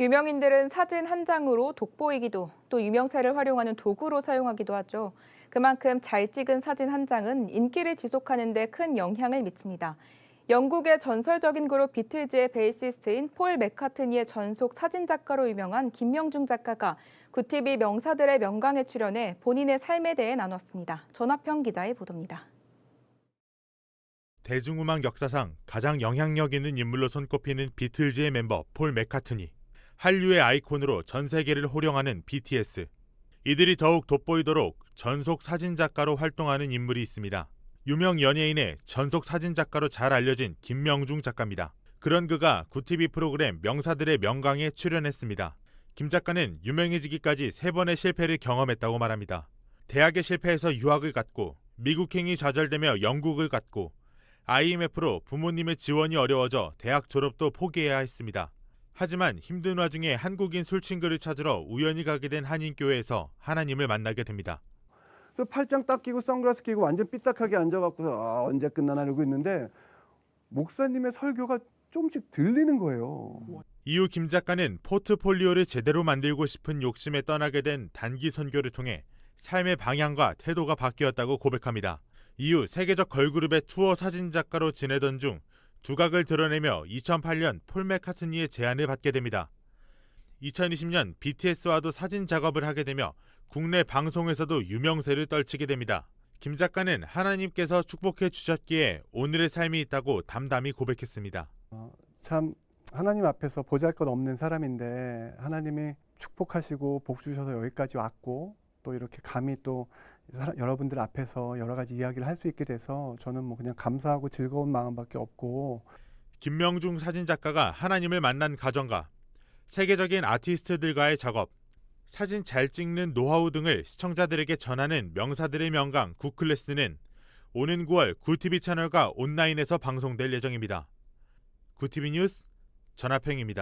유명인들은 사진 한 장으로 돋보이기도 또 유명세를 활용하는 도구로 사용하기도 하죠. 그만큼 잘 찍은 사진 한 장은 인기를 지속하는 데 큰 영향을 미칩니다. 영국의 전설적인 그룹 비틀즈의 베이시스트인 폴 맥카트니의 전속 사진 작가로 유명한 김명중 작가가 구티비 명사들의 명강에 출연해 본인의 삶에 대해 나눴습니다. 전화평 기자의 보도입니다. 대중음악 역사상 가장 영향력 있는 인물로 손꼽히는 비틀즈의 멤버 폴 맥카트니, 한류의 아이콘으로 전 세계를 호령하는 BTS. 이들이 더욱 돋보이도록 전속 사진 작가로 활동하는 인물이 있습니다. 유명 연예인의 전속 사진 작가로 잘 알려진 김명중 작가입니다. 그런 그가 구티비 프로그램 명사들의 명강에 출연했습니다. 김 작가는 유명해지기까지 세 번의 실패를 경험했다고 말합니다. 대학에 실패해서 유학을 갔고 미국행이 좌절되며 영국을 갔고 IMF로 부모님의 지원이 어려워져 대학 졸업도 포기해야 했습니다. 하지만 힘든 와중에 한국인 술친구를 찾으러 우연히 가게 된 한인교회에서 하나님을 만나게 됩니다. 그래서 팔짱 딱 끼고 선글라스 끼고 완전 삐딱하게 앉아갖고서 아, 언제 끝나나 이러고 있는데 목사님의 설교가 조금씩 들리는 거예요. 이후 김 작가는 포트폴리오를 제대로 만들고 싶은 욕심에 떠나게 된 단기 선교를 통해 삶의 방향과 태도가 바뀌었다고 고백합니다. 이후 세계적 걸그룹의 투어 사진 작가로 지내던 중 두각을 드러내며 2008년 폴 맥카트니의 제안을 받게 됩니다. 2020년 BTS와도 사진 작업을 하게 되며 국내 방송에서도 유명세를 떨치게 됩니다. 김 작가는 하나님께서 축복해 주셨기에 오늘의 삶이 있다고 담담히 고백했습니다. 참 하나님 앞에서 보잘것 없는 사람인데 하나님이 축복하시고 복 주셔서 여기까지 왔고 또 이렇게 감히 또 사람- 여러분들 앞에서 여러 가지 이야기를 할 수 있게 돼서 저는 뭐 그냥 감사하고 즐거운 마음밖에 없고 김명중 사진 작가가 하나님을 만난 가정과 세계적인 아티스트들과의 작업, 사진 잘 찍는 노하우 등을 시청자들에게 전하는 명사들의 명강 구클래스는 오는 9월 구티비 채널과 온라인에서 방송될 예정입니다. 구티비 뉴스 전하평입니다.